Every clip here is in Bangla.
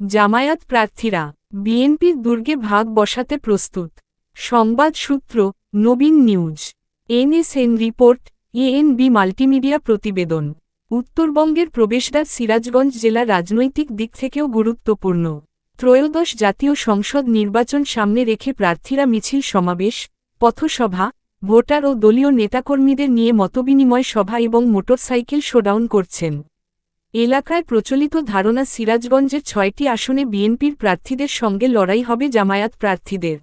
জামায়াত প্রার্থীরা বিএনপির দুর্গে ভাগ বসাতে প্রস্তুত। সংবাদ সূত্র, Nabin news. NSN report, ANB multimedia প্রতিবেদন। উত্তরবঙ্গের প্রবেশদ্বার সিরাজগঞ্জ জেলা রাজনৈতিক দিক থেকেও গুরুত্বপূর্ণ। ত্রয়োদশ জাতীয় সংসদ নির্বাচন সামনে রেখে প্রার্থীরা মিছিল সমাবেশ, পথসভা, ভোটার ও দলীয় নেতাকর্মীদের নিয়ে মতবিনিময় সভা এবং মোটরসাইকেল শোডাউন করছেন। এলাকায় প্রচলিত ধারণা সিরাজগঞ্জের ছয়টি আসনে বিএনপির প্রার্থীদের সঙ্গে লড়াই হবে জামায়াত প্রার্থীদের।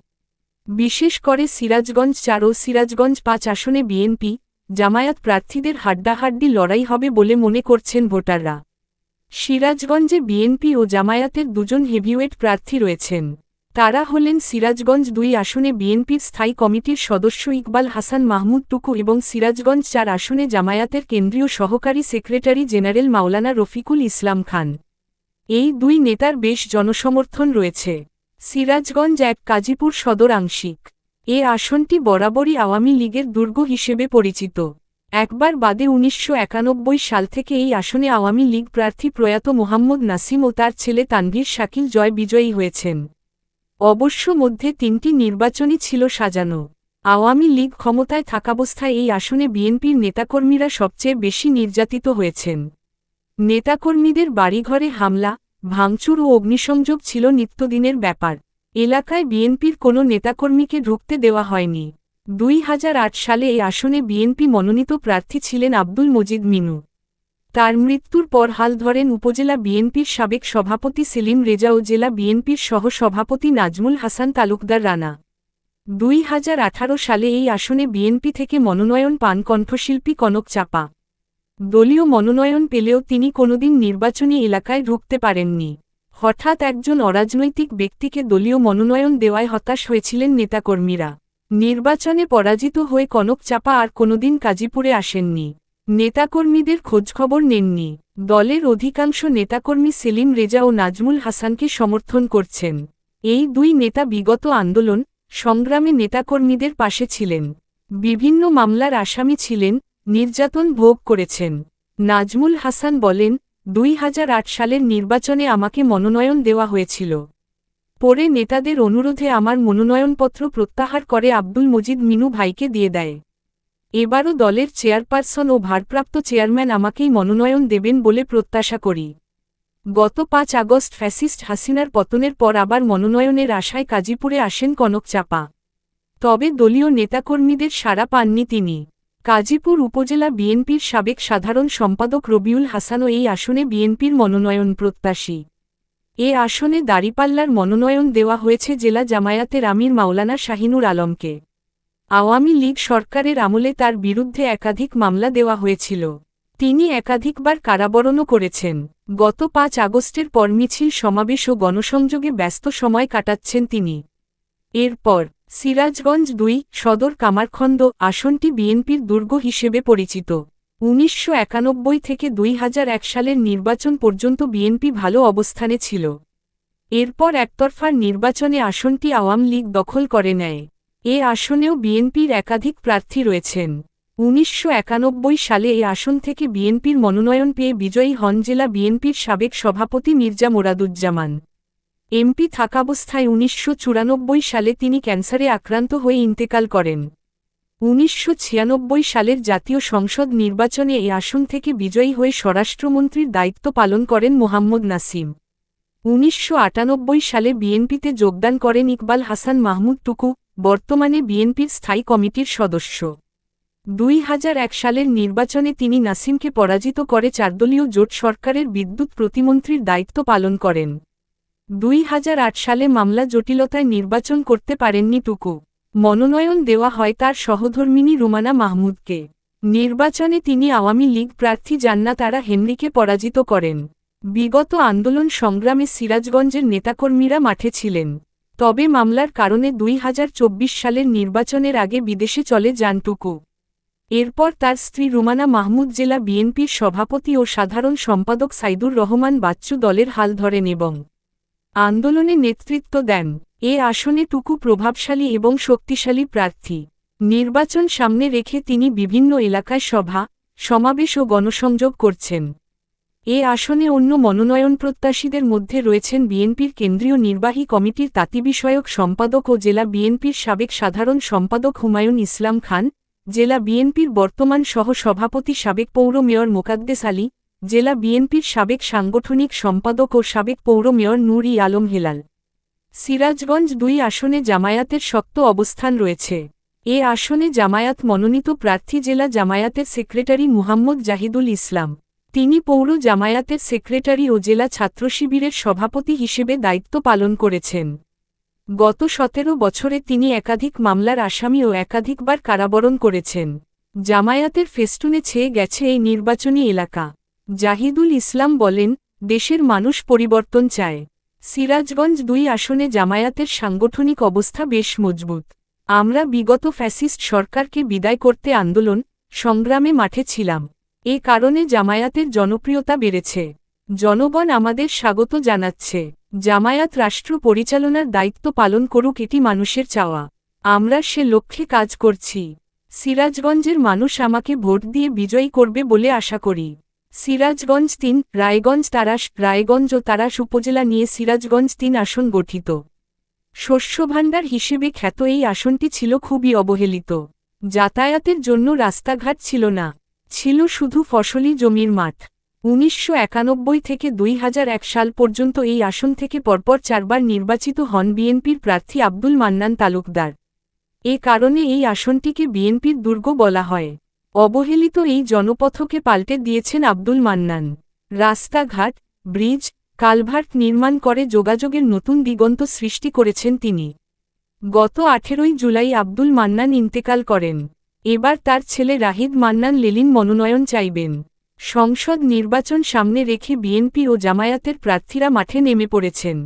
বিশেষ করে সিরাজগঞ্জ চার ও সিরাজগঞ্জ পাঁচ আসনে বিএনপি, জামায়াত প্রার্থীদের হাড্ডাহাড্ডি লড়াই হবে বলে মনে করছেন ভোটাররা। সিরাজগঞ্জে বিএনপি ও জামায়াতের দুজন হেভিওয়েট প্রার্থী রয়েছেন। তারা হলেন সিরাজগঞ্জ দুই আসনে বিএনপির স্থায়ী কমিটির সদস্য ইকবাল হাসান মাহমুদ টুকু এবং সিরাজগঞ্জ চার আসনে জামায়াতের কেন্দ্রীয় সহকারী সেক্রেটারি জেনারেল মাওলানা রফিকুল ইসলাম খান। এই দুই নেতার বেশ জনসমর্থন রয়েছে। সিরাজগঞ্জ এক কাজীপুর সদর আংশিক। এ আসনটি বরাবরই আওয়ামী লীগের দুর্গ হিসেবে পরিচিত। একবার বাদে উনিশশো একানব্বই সাল থেকে এই আসনে আওয়ামী লীগ প্রার্থী প্রয়াত মোহাম্মদ নাসিম ও তার ছেলে তানভীর শাকিল জয় বিজয়ী হয়েছেন। অবশ্য মধ্যে তিনটি নির্বাচনই ছিল সাজানো। আওয়ামী লীগ ক্ষমতায় থাকাবস্থায় এই আসনে বিএনপির নেতাকর্মীরা সবচেয়ে বেশি নির্যাতিত হয়েছেন। নেতাকর্মীদের বাড়িঘরে হামলা, ভাঙচুর ও অগ্নিসংযোগ ছিল নিত্যদিনের ব্যাপার। এলাকায় বিএনপির কোনো নেতাকর্মীকে ঢুকতে দেওয়া হয়নি। দুই হাজার আট সালে এই আসনে বিএনপি মনোনীত প্রার্থী ছিলেন আব্দুল মজিদ মিনু। তার মৃত্যুর পর হাল ধরেন উপজেলা বিএনপির সাবেক সভাপতি সেলিম রেজা ও জেলা বিএনপির সহ সভাপতি নাজমুল হাসান তালুকদার রানা। দুই হাজার আঠারো সালে এই আসনে বিএনপি থেকে মনোনয়ন পান কণ্ঠশিল্পী কনক চাপা। দলীয় মনোনয়ন পেলেও তিনি কোনোদিন নির্বাচনী এলাকায় ঢুকতে পারেননি। হঠাৎ একজন অরাজনৈতিক ব্যক্তিকে দলীয় মনোনয়ন দেওয়ায় হতাশ হয়েছিলেন নেতাকর্মীরা। নির্বাচনে পরাজিত হয়ে কনক চাপা আর কোনোদিন কাজীপুরে আসেননি। নেতাকর্মীদের খোঁজখবর নেননি। দলের অধিকাংশ নেতাকর্মী সেলিম রেজা ও নাজমুল হাসানকে সমর্থন করছেন। এই দুই নেতা বিগত আন্দোলন, সংগ্রামে নেতাকর্মীদের পাশে ছিলেন। বিভিন্ন মামলার আসামি ছিলেন, নির্যাতন ভোগ করেছেন। নাজমুল হাসান বলেন, দুই হাজার আট সালের নির্বাচনে আমাকে মনোনয়ন দেওয়া হয়েছিল। পরে নেতাদের অনুরোধে আমার মনোনয়নপত্র প্রত্যাহার করে আব্দুল মজিদ মিনু ভাইকে দিয়ে দেয়। এবারও দলের চেয়ারপারসন ও ভারপ্রাপ্ত চেয়ারম্যান আমাকেই মনোনয়ন দেবেন বলে প্রত্যাশা করি। গত পাঁচ আগস্ট ফ্যাসিস্ট হাসিনার পতনের পর আবার মনোনয়নের আশায় কাজীপুরে আসেন কনক চাপা। তবে দলীয় নেতাকর্মীদের সাড়া পাননি তিনি। কাজীপুর উপজেলা বিএনপির সাবেক সাধারণ সম্পাদক রবিউল হাসানও এই আসনে বিএনপির মনোনয়ন প্রত্যাশী। এ আসনে দাড়িপাল্লার মনোনয়ন দেওয়া হয়েছে জেলা জামায়াতের আমির মাওলানা শাহিনুর আলমকে। আওয়ামী লীগ সরকারের আমলে তার বিরুদ্ধে একাধিক মামলা দেওয়া হয়েছিল। তিনি একাধিকবার কারাবরণও করেছেন। গত পাঁচ আগস্টের পর মিছিল, সমাবেশ ও গণসংযোগে ব্যস্ত সময় কাটাচ্ছেন তিনি। এরপর সিরাজগঞ্জ দুই, সদর কামারখন্দ আসনটি বিএনপির দুর্গ হিসেবে পরিচিত। উনিশশো একানব্বই থেকে দুই হাজার এক সালের নির্বাচন পর্যন্ত বিএনপি ভালো অবস্থানে ছিল। এরপর একতরফার নির্বাচনে আসনটি আওয়ামী লীগ দখল করে নেয়। এ আসনেও বিএনপির একাধিক প্রার্থী রয়েছেন। উনিশশো একানব্বই সালে এ আসন থেকে বিএনপির মনোনয়ন পেয়ে বিজয়ী হন জেলা বিএনপির সাবেক সভাপতি মির্জা মোরাদুজ্জামান। এমপি থাকাবস্থায় উনিশশো চুরানব্বই সালে তিনি ক্যান্সারে আক্রান্ত হয়ে ইন্তেকাল করেন। উনিশশো ছিয়ানব্বই সালের জাতীয় সংসদ নির্বাচনে এই আসন থেকে বিজয়ী হয়ে স্বরাষ্ট্রমন্ত্রীর দায়িত্ব পালন করেন মোহাম্মদ নাসিম। উনিশশো আটানব্বই সালে বিএনপিতে যোগদান করেন ইকবাল হাসান মাহমুদ টুকু। বর্তমানে বিএনপির স্থায়ী কমিটির সদস্য। দুই হাজার এক সালের নির্বাচনে তিনি নাসিমকে পরাজিত করে চারদলীয় জোট সরকারের বিদ্যুৎ প্রতিমন্ত্রীর দায়িত্ব পালন করেন। দুই হাজার আট সালে মামলা জটিলতায় নির্বাচন করতে পারেননি টুকু। মনোনয়ন দেওয়া হয় তার সহধর্মিনী রুমানা মাহমুদকে। নির্বাচনে তিনি আওয়ামী লীগ প্রার্থী জান্না তারা হেনরিকে পরাজিত করেন। বিগত আন্দোলন সংগ্রামে সিরাজগঞ্জের নেতাকর্মীরা মাঠে ছিলেন। তবে মামলার কারণে দুই হাজার চব্বিশ সালের নির্বাচনের আগে বিদেশে চলে যান টুকু। এরপর তার স্ত্রী রুমানা মাহমুদ জেলা বিএনপির সভাপতি ও সাধারণ সম্পাদক সাইদুর রহমান বাচ্চু দলের হাল ধরেন এবং আন্দোলনে নেতৃত্ব দেন। এ আসনে টুকু প্রভাবশালী এবং শক্তিশালী প্রার্থী। নির্বাচন সামনে রেখে তিনি বিভিন্ন এলাকায় সভা, সমাবেশ ও গণসংযোগ করছেন। এ আসনে অন্য মনোনয়ন প্রত্যাশীদের মধ্যে রয়েছেন বিএনপির কেন্দ্রীয় নির্বাহী কমিটির তাঁতি বিষয়ক সম্পাদক ও জেলা বিএনপির সাবেক সাধারণ সম্পাদক হুমায়ুন ইসলাম খান, জেলা বিএনপির বর্তমান সহ সভাপতি সাবেক পৌর মেয়র মোকাদ্দেস আলী, জেলা বিএনপির সাবেক সাংগঠনিক সম্পাদক ও সাবেক পৌর মেয়র নূর আলম হেলাল। সিরাজগঞ্জ দুই আসনে জামায়াতের শক্ত অবস্থান রয়েছে। এ আসনে জামায়াত মনোনীত প্রার্থী জেলা জামায়াতের সেক্রেটারি মুহাম্মদ জাহিদুল ইসলাম। তিনি পৌর জামায়াতের সেক্রেটারি ও জেলা ছাত্র শিবিরের সভাপতি হিসেবে দায়িত্ব পালন করেছেন। গত সতেরো বছরে তিনি একাধিক মামলার আসামি ও একাধিকবার কারাবরণ করেছেন। জামায়াতের ফেস্টুনে ছেয়ে গেছে এই নির্বাচনী এলাকা। জাহিদুল ইসলাম বলেন, দেশের মানুষ পরিবর্তন চায়। সিরাজগঞ্জ দুই আসনে জামায়াতের সাংগঠনিক অবস্থা বেশ মজবুত। আমরা বিগত ফ্যাসিস্ট সরকারকে বিদায় করতে আন্দোলন, সংগ্রামে মাঠে ছিলাম। এ কারণে জামায়াতের জনপ্রিয়তা বেড়েছে। জনগণ আমাদের স্বাগত জানাচ্ছে। জামায়াত রাষ্ট্র পরিচালনার দায়িত্ব পালন করুক এটি মানুষের চাওয়া। আমরা সে লক্ষ্যে কাজ করছি। সিরাজগঞ্জের মানুষ আমাকে ভোট দিয়ে বিজয়ী করবে বলে আশা করি। সিরাজগঞ্জ তিন, রায়গঞ্জ তারাস রায়গঞ্জ ও তারাস উপজেলা নিয়ে সিরাজগঞ্জ তিন আসন গঠিত। শস্যভাণ্ডার হিসেবে খ্যাত এই আসনটি ছিল খুবই অবহেলিত। যাতায়াতের জন্য রাস্তাঘাট ছিল না। ছিল শুধু ফসলি জমির মাঠ। উনিশশো একানব্বই থেকে দুই হাজার এক সাল পর্যন্ত এই আসন থেকে পরপর চারবার নির্বাচিত হন বিএনপির প্রার্থী আব্দুল মান্নান তালুকদার। এ কারণে এই আসনটিকে বিএনপির দুর্গ বলা হয়। অবহেলিত এই জনপথকে পাল্টে দিয়েছেন আব্দুল মান্নান। রাস্তাঘাট, ব্রিজ, কালভার্ট নির্মাণ করে যোগাযোগের নতুন দিগন্ত সৃষ্টি করেছেন তিনি। গত আঠেরোই জুলাই আব্দুল মান্নান ইন্তেকাল করেন। এবার তার ছেলে রাহিদ মান্নান লেলিন মনোনয়ন চাইবেন। সংসদ নির্বাচন সামনে রেখে বিএনপি ও জামায়াতের প্রার্থীরা মাঠে নেমে পড়েছেন।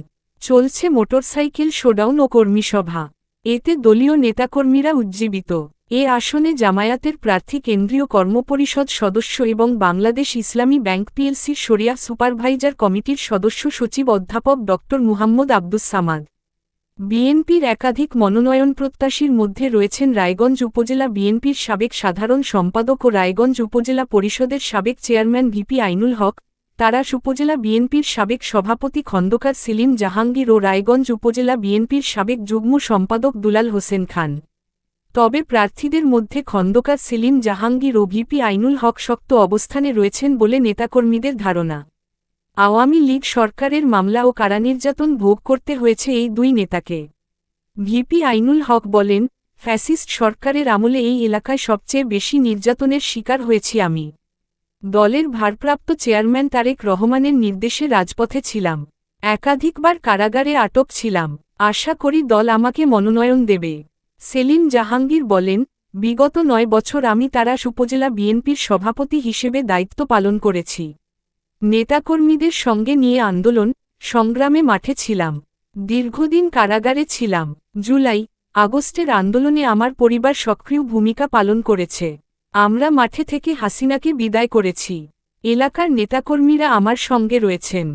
চলছে মোটরসাইকেল শোডাউন ও কর্মীসভা এতে দলীয় নেতাকর্মীরা উজ্জীবিত। এ আসনে জামায়াতের প্রার্থী কেন্দ্রীয় কর্মপরিষদ সদস্য এবং বাংলাদেশ ইসলামী ব্যাংক পিএলসির শরিয়া সুপারভাইজার কমিটির সদস্য সচিব অধ্যাপক ড মুহাম্মদ আব্দুস সামাদ। বিএনপির একাধিক মনোনয়ন প্রত্যাশীর মধ্যে রয়েছেন রায়গঞ্জ উপজেলা বিএনপির সাবেক সাধারণ সম্পাদক ও রায়গঞ্জ উপজেলা পরিষদের সাবেক চেয়ারম্যান ভিপি আইনুল হক, তারাস উপজেলা বিএনপির সাবেক সভাপতি খন্দকার সেলিম জাহাঙ্গীর ও রায়গঞ্জ উপজেলা বিএনপির সাবেক যুগ্ম সম্পাদক দুলাল হোসেন খান। তবে প্রার্থীদের মধ্যে খন্দকার সেলিম জাহাঙ্গীর ও ভিপি আইনুল হক শক্ত অবস্থানে রয়েছেন বলে নেতাকর্মীদের ধারণা। আওয়ামী লীগ সরকারের মামলা ও কারানির্যাতন ভোগ করতে হয়েছে এই দুই নেতাকে। ভিপি আইনুল হক বলেন, ফ্যাসিস্ট সরকারের আমলে এই এলাকায় সবচেয়ে বেশি নির্যাতনের শিকার হয়েছি আমি। দলের ভারপ্রাপ্ত চেয়ারম্যান তারেক রহমানের নির্দেশে রাজপথে ছিলাম। একাধিকবার কারাগারে আটক ছিলাম। আশা করি দল আমাকে মনোনয়ন দেবে। সেলিম জাহাঙ্গীর বলেন, বিগত নয় বছর আমি তারাস উপজেলা বিএনপির সভাপতি হিসেবে দায়িত্ব পালন করেছি। নেতাকর্মীদের সঙ্গে নিয়ে আন্দোলন, সংগ্রামে মাঠে ছিলাম। দীর্ঘদিন কারাগারে ছিলাম। জুলাই, আগস্টের আন্দোলনে আমার পরিবার সক্রিয় ভূমিকা পালন করেছে। আমরা মাঠে থেকে হাসিনাকে বিদায় করেছি। এলাকার নেতাকর্মীরা আমার সঙ্গে রয়েছেন।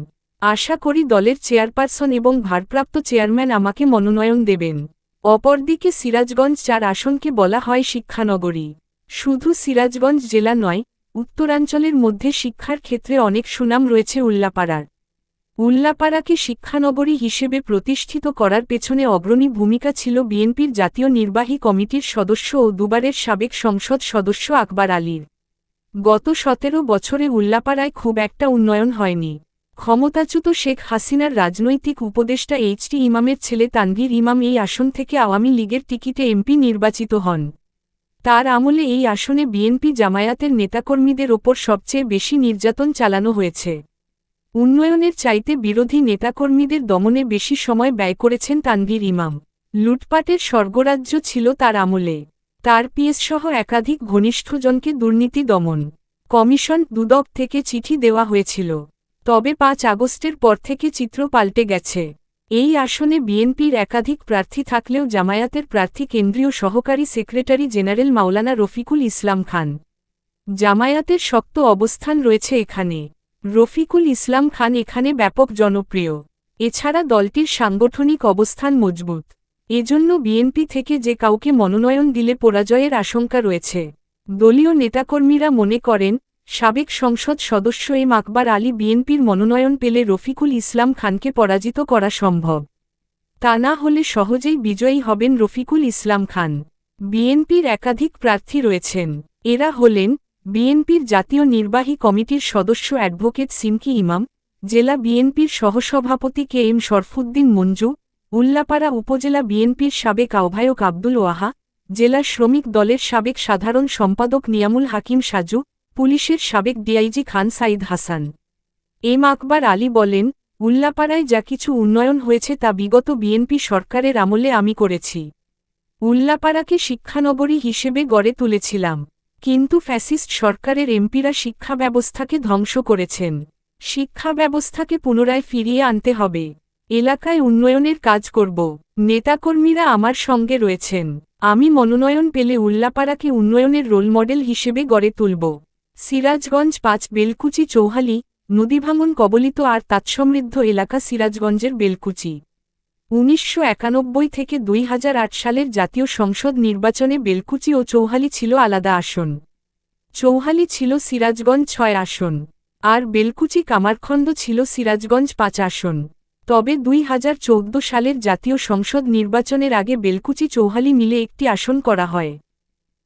আশা করি দলের চেয়ারপারসন এবং ভারপ্রাপ্ত চেয়ারম্যান আমাকে মনোনয়ন দেবেন। অপরদিকে সিরাজগঞ্জ চার আসনকে বলা হয় শিক্ষানগরী। শুধু সিরাজগঞ্জ জেলা নয় উত্তরাঞ্চলের মধ্যে শিক্ষার ক্ষেত্রে অনেক সুনাম রয়েছে উল্লাপাড়ার। উল্লাপাড়াকে শিক্ষানগরী হিসেবে প্রতিষ্ঠিত করার পেছনে অগ্রণী ভূমিকা ছিল বিএনপির জাতীয় নির্বাহী কমিটির সদস্য ও দুবারের সাবেক সংসদ সদস্য আকবর আলীর। গত সতেরো বছরে উল্লাপাড়ায় খুব একটা উন্নয়ন হয়নি। ক্ষমতাচ্যুত শেখ হাসিনার রাজনৈতিক উপদেষ্টা এইচটি ইমামের ছেলে তানভীর ইমাম এই আসন থেকে আওয়ামী লীগের টিকিটে এমপি নির্বাচিত হন। তার আমলে এই আসনে বিএনপি জামায়াতের নেতাকর্মীদের ওপর সবচেয়ে বেশি নির্যাতন চালানো হয়েছে। উন্নয়নের চাইতে বিরোধী নেতাকর্মীদের দমনে বেশি সময় ব্যয় করেছেন তানভীর ইমাম। লুটপাটের স্বর্গরাজ্য ছিল তার আমলে। তার পিএসসহ একাধিক ঘনিষ্ঠজনকে দুর্নীতি দমন কমিশন দুদক থেকে চিঠি দেওয়া হয়েছিল। তবে পাঁচ আগস্টের পর থেকে চিত্র পাল্টে গেছে। এই আসনে বিএনপির একাধিক প্রার্থী থাকলেও জামায়াতের প্রার্থী কেন্দ্রীয় সহকারী সেক্রেটারি জেনারেল মাওলানা রফিকুল ইসলাম খান। জামায়াতের শক্ত অবস্থান রয়েছে এখানে। রফিকুল ইসলাম খান এখানে ব্যাপক জনপ্রিয়। এছাড়া দলটির সাংগঠনিক অবস্থান মজবুত। এজন্য বিএনপি থেকে যে কাউকে মনোনয়ন দিলে পরাজয়ের আশঙ্কা রয়েছে। দলীয় নেতাকর্মীরা মনে করেন সাবেক সংসদ সদস্য এম আকবর আলী বিএনপির মনোনয়ন পেলে রফিকুল ইসলাম খানকে পরাজিত করা সম্ভব। তা না হলে সহজেই বিজয়ী হবেন রফিকুল ইসলাম খান। বিএনপির একাধিক প্রার্থী রয়েছেন। এরা হলেন বিএনপির জাতীয় নির্বাহী কমিটির সদস্য অ্যাডভোকেট সিমকি ইমাম, জেলা বিএনপির সহসভাপতি কে এম শরফুদ্দিন মঞ্জু, উল্লাপাড়া উপজেলা বিএনপির সাবেক আহ্বায়ক আব্দুল ওয়াহা, জেলা শ্রমিক দলের সাবেক সাধারণ সম্পাদক নিয়ামুল হাকিম সাজু পুলিশের সাবেক ডিআইজি খান সাইদ হাসান। এম আকবর আলী বলেন, উল্লাপাড়ায় যা কিছু উন্নয়ন হয়েছে তা বিগত বিএনপি সরকারের আমলে আমি করেছি। উল্লাপাড়াকে শিক্ষানগরী হিসেবে গড়ে তুলেছিলাম। কিন্তু ফ্যাসিস্ট সরকারের এমপিরা শিক্ষা ব্যবস্থাকে ধ্বংস করেছেন। শিক্ষা ব্যবস্থাকে পুনরায় ফিরিয়ে আনতে হবে। এলাকায় উন্নয়নের কাজ করব। নেতাকর্মীরা আমার সঙ্গে রয়েছেন। আমি মনোনয়ন পেলে উল্লাপাড়াকে উন্নয়নের রোল মডেল হিসেবে গড়ে তুলব। সিরাজগঞ্জ পাঁচ, বেলকুচি চৌহালি, নদীভাঙন কবলিত আর তাৎসমৃদ্ধ এলাকা সিরাজগঞ্জের বেলকুচি। উনিশশো একানব্বই থেকে দুই হাজার আট সালের জাতীয় সংসদ নির্বাচনে বেলকুচি ও চৌহালি ছিল আলাদা আসন। চৌহালি ছিল সিরাজগঞ্জ ছয় আসন, আর বেলকুচি কামারখন্দ ছিল সিরাজগঞ্জ পাঁচ আসন। তবে দুই হাজার চৌদ্দ সালের জাতীয় সংসদ নির্বাচনের আগে বেলকুচি চৌহালি মিলে একটি আসন করা হয়।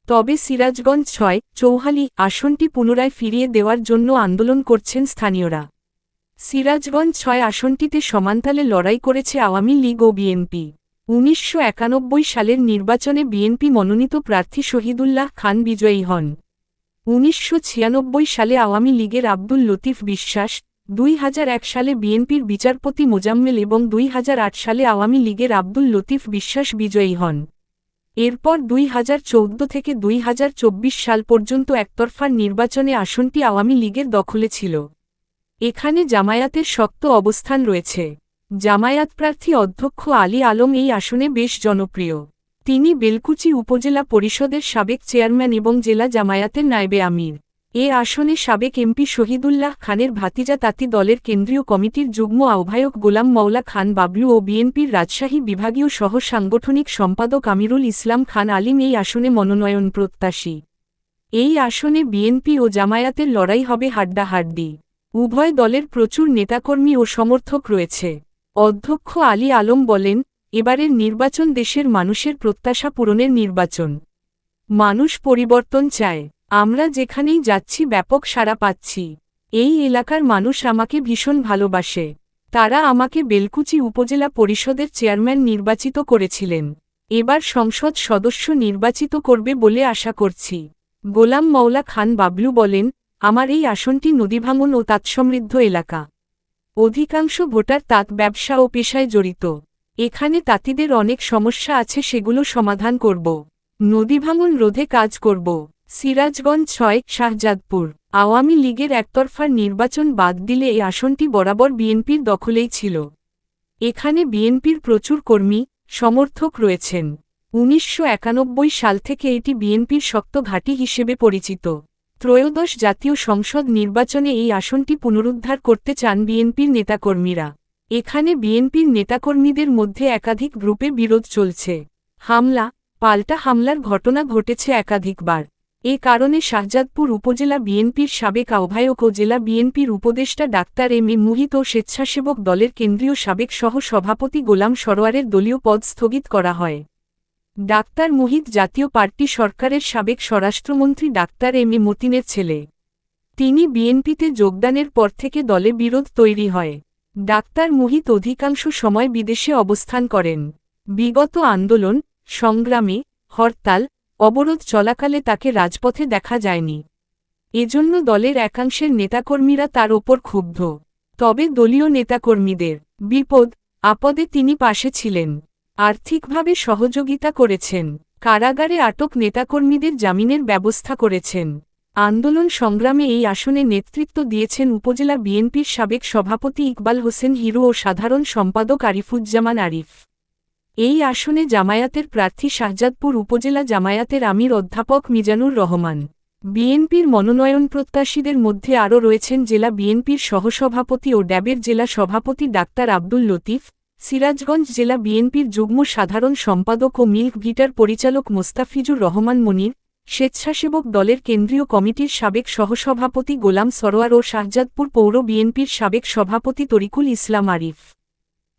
তবে সিরাজগঞ্জ ছয়, চৌহালি আসনটি পুনরায় ফিরিয়ে দেওয়ার জন্য আন্দোলন করছেন স্থানীয়রা। সিরাজগঞ্জ ছয় আসনটিতে সমান্তালে লড়াই করেছে আওয়ামী লীগ ও বিএনপি। উনিশশো একানব্বই সালের নির্বাচনে বিএনপি মনোনীত প্রার্থী শহীদুল্লাহ খান বিজয়ী হন। উনিশশো ছিয়ানব্বই সালে আওয়ামী লীগের আব্দুল লতিফ বিশ্বাস, দুই হাজার এক সালে বিএনপির বিচারপতি মোজাম্মেল এবং দুই হাজার আট সালে আওয়ামী লীগের আব্দুল লতিফ বিশ্বাস বিজয়ী হন। এরপর দুই হাজার চৌদ্দ থেকে দুই হাজার চব্বিশ সাল পর্যন্ত একতরফার নির্বাচনে আসনটি আওয়ামী লীগের দখলে ছিল। এখানে জামায়াতের শক্ত অবস্থান রয়েছে। জামায়াত প্রার্থী অধ্যক্ষ আলী আলম এই আসনে বেশ জনপ্রিয়। তিনি বেলকুচি উপজেলা পরিষদের সাবেক চেয়ারম্যান এবং জেলা জামায়াতের নায়েবে আমির। এ আসনে সাবেক এমপি শহীদুল্লাহ খানের ভাতিজা তাঁতি দলের কেন্দ্রীয় কমিটির যুগ্ম আহ্বায়ক গোলাম মৌলা খান বাবলু ও বিএনপির রাজশাহী বিভাগীয় সহ সাংগঠনিক সম্পাদক আমিরুল ইসলাম খান আলিম এই আসনে মনোনয়ন প্রত্যাশী। এই আসনে বিএনপি ও জামায়াতের লড়াই হবে হাড্ডাহাড্ডি। উভয় দলের প্রচুর নেতাকর্মী ও সমর্থক রয়েছে। অধ্যক্ষ আলী আলম বলেন, এবারের নির্বাচন দেশের মানুষের প্রত্যাশা পূরণের নির্বাচন। মানুষ পরিবর্তন চায়। আমরা যেখানেই যাচ্ছি ব্যাপক সাড়া পাচ্ছি। এই এলাকার মানুষ আমাকে ভীষণ ভালোবাসে। তারা আমাকে বেলকুচি উপজেলা পরিষদের চেয়ারম্যান নির্বাচিত করেছিলেন। এবার সংসদ সদস্য নির্বাচিত করবে বলে আশা করছি। গোলাম মৌলা খান বাবলু বলেন, আমার এই আসনটি নদীভাঙন ও তাৎসমৃদ্ধ এলাকা। অধিকাংশ ভোটার তাঁত ব্যবসা ও পেশায় জড়িত। এখানে তাঁতিদের অনেক সমস্যা আছে সেগুলো সমাধান করব। নদীভাঙন রোধে কাজ করব। সিরাজগঞ্জ ছয়, শাহজাদপুর। আওয়ামী লীগের একতরফার নির্বাচন বাদ দিলে এই আসনটি বরাবর বিএনপির দখলেই ছিল। এখানে বিএনপির প্রচুর কর্মী, সমর্থক রয়েছেন। উনিশশো একানব্বই সাল থেকে এটি বিএনপির শক্ত ঘাঁটি হিসেবে পরিচিত। ত্রয়োদশ জাতীয় সংসদ নির্বাচনে এই আসনটি পুনরুদ্ধার করতে চান বিএনপির নেতাকর্মীরা। এখানে বিএনপির নেতাকর্মীদের মধ্যে একাধিক গ্রুপে বিরোধ চলছে। হামলা, পাল্টা হামলার ঘটনা ঘটেছে একাধিকবার। এ কারণে শাহজাদপুর উপজেলা বিএনপির সাবেক আহ্বায়ক ও জেলা বিএনপির উপদেষ্টা ডাক্তার এম এ মুহিত ও স্বেচ্ছাসেবক দলের কেন্দ্রীয় সাবেক সহ সভাপতি গোলাম সরোয়ারের দলীয় পদ স্থগিত করা হয়। ডাক্তার মুহিত জাতীয় পার্টি সরকারের সাবেক স্বরাষ্ট্রমন্ত্রী ডাক্তার এম এ মতিনের ছেলে। তিনি বিএনপিতে যোগদানের পর থেকে দলে বিরোধ তৈরি হয়। ডাক্তার মুহিত অধিকাংশ সময় বিদেশে অবস্থান করেন। বিগত আন্দোলন, সংগ্রামে, হরতাল অবরোধ চলাকালে তাকে রাজপথে দেখা যায়নি। এজন্য দলের একাংশের নেতাকর্মীরা তার ওপর ক্ষুব্ধ। তবে দলীয় নেতাকর্মীদের বিপদ, আপদে তিনি পাশে ছিলেন। আর্থিকভাবে সহযোগিতা করেছেন। কারাগারে আটক নেতাকর্মীদের জামিনের ব্যবস্থা করেছেন। আন্দোলন সংগ্রামে এই আসনে নেতৃত্ব দিয়েছেন উপজেলা বিএনপির সাবেক সভাপতি ইকবাল হোসেন হিরু ও সাধারণ সম্পাদক আরিফুজ্জামান আরিফ। এই আসনে জামায়াতের প্রার্থী শাহজাদপুর উপজেলা জামায়াতের আমির অধ্যাপক মিজানুর রহমান। বিএনপির মনোনয়ন প্রত্যাশীদের মধ্যে আরও রয়েছেন জেলা বিএনপির সহসভাপতি ও ড্যাবের জেলা সভাপতি ডাক্তার আব্দুল লতিফ, সিরাজগঞ্জ জেলা বিএনপির যুগ্ম সাধারণ সম্পাদক ও মিল্ক ভিটার পরিচালক মোস্তাফিজুর রহমান মনির, স্বেচ্ছাসেবক দলের কেন্দ্রীয় কমিটির সাবেক সহসভাপতি গোলাম সরোয়ার ও শাহজাদপুর পৌর বিএনপির সাবেক সভাপতি তরিকুল ইসলাম আরিফ।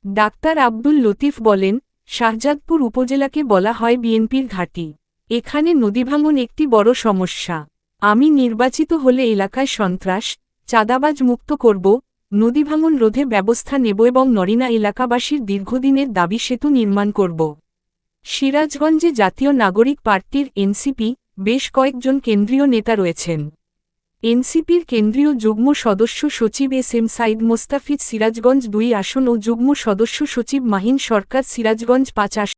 ডাক্তার আব্দুল লতিফ বলেন শাহজাদপুর উপজেলাকে বলা হয় বিএনপির ঘাঁটি। এখানে নদীভাঙন একটি বড় সমস্যা। আমি নির্বাচিত হলে এলাকায় সন্ত্রাস, চাঁদাবাজ মুক্ত করব, নদীভাঙন রোধে ব্যবস্থা নেব এবং নরিনা এলাকাবাসীর দীর্ঘদিনের দাবি সেতু নির্মাণ করব। সিরাজগঞ্জে জাতীয় নাগরিক পার্টির এনসিপি, বেশ কয়েকজন কেন্দ্রীয় নেতা রয়েছেন। এনসিপির কেন্দ্রীয় যুগ্ম সদস্য সচিব এস এম সাইদ মোস্তাফিজ সিরাজগঞ্জ দুই আসন ও যুগ্ম সদস্য সচিব মাহিন সরকার সিরাজগঞ্জ পাঁচ